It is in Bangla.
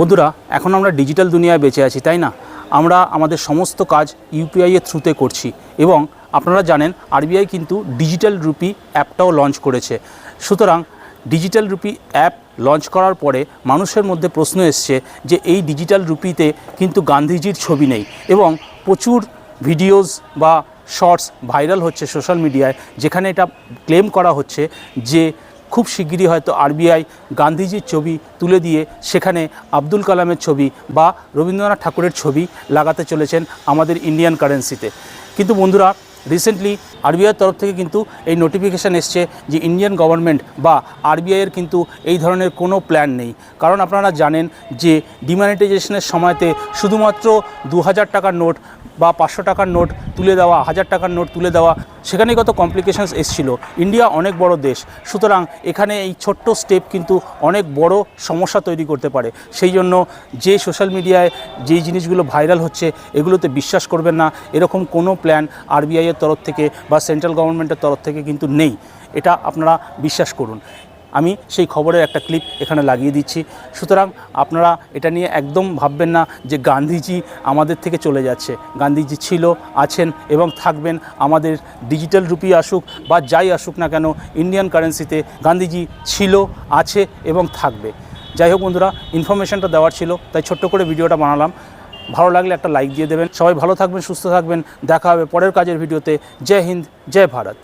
বন্ধুরা, এখন আমরা ডিজিটাল দুনিয়ায় বেঁচে আছি, তাই না? আমরা আমাদের সমস্ত কাজ ইউপিআই এর থ্রুতে করছি এবং আপনারা জানেন আরবিআই কিন্তু ডিজিটাল রুপি অ্যাপটাও লঞ্চ করেছে। সুতরাং ডিজিটাল রুপি অ্যাপ লঞ্চ করার পরে মানুষের মধ্যে প্রশ্ন এসছে যে এই ডিজিটাল রুপিতে কিন্তু গান্ধীজির ছবি নেই এবং প্রচুর ভিডিওস বা শর্টস ভাইরাল হচ্ছে সোশ্যাল মিডিয়ায়, যেখানে এটা ক্লেম করা হচ্ছে যে খুব শিগগিরই হয়তো আরবিআই গান্ধীজির ছবি তুলে দিয়ে সেখানে আব্দুল কালামের ছবি বা রবীন্দ্রনাথ ঠাকুরের ছবি লাগাতে চলেছেন আমাদের ইন্ডিয়ান কারেন্সিতে। কিন্তু বন্ধুরা রিসেন্টলি আরবিআইয়ের তরফ থেকে কিন্তু এই নোটিফিকেশান এসছে যে ইন্ডিয়ান গভর্নমেন্ট বা আরবিআইয়ের কিন্তু এই ধরনের কোনো প্ল্যান নেই। কারণ আপনারা জানেন যে ডিমনিটাইজেশনের সময়তে শুধুমাত্র দু হাজার টাকার নোট বা পাঁচশো টাকার নোট তুলে দেওয়া, হাজার টাকার নোট তুলে দেওয়া সেখানে কত কমপ্লিকেশানস এসছিল। ইন্ডিয়া অনেক বড় দেশ, সুতরাং এখানে এই ছোট্ট স্টেপ কিন্তু অনেক বড় সমস্যা তৈরি করতে পারে। সেই জন্য যে সোশ্যাল মিডিয়ায় যেই জিনিসগুলো ভাইরাল হচ্ছে, এগুলোতে বিশ্বাস করবেন না। এরকম কোনো প্ল্যান আরবিআইয়ের তরফ থেকে বা সেন্ট্রাল গভর্নমেন্টের তরফ থেকে কিন্তু নেই। এটা আপনারা বিশ্বাস করুন। আমি সেই খবরের একটা ক্লিপ এখানে লাগিয়ে দিচ্ছি। সুতরাং আপনারা এটা নিয়ে একদম ভাববেন না যে গান্ধীজি আমাদের থেকে চলে যাচ্ছে। গান্ধীজি ছিল, আছেন এবং থাকবেন। আমাদের ডিজিটাল রুপি আসুক বা যাই আসুক না কেন, ইন্ডিয়ান কারেন্সিতে গান্ধীজি ছিল, আছে এবং থাকবে। যাই হোক বন্ধুরা, ইনফরমেশনটা দেওয়ার ছিল, তাই ছোট্ট করে ভিডিওটা বানালাম। ভালো লাগলে একটা লাইক দিয়ে দেবেন। সবাই ভালো থাকবেন, সুস্থ থাকবেন। দেখা হবে পরের কাজের ভিডিওতে। জয় হিন্দ, জয় ভারত।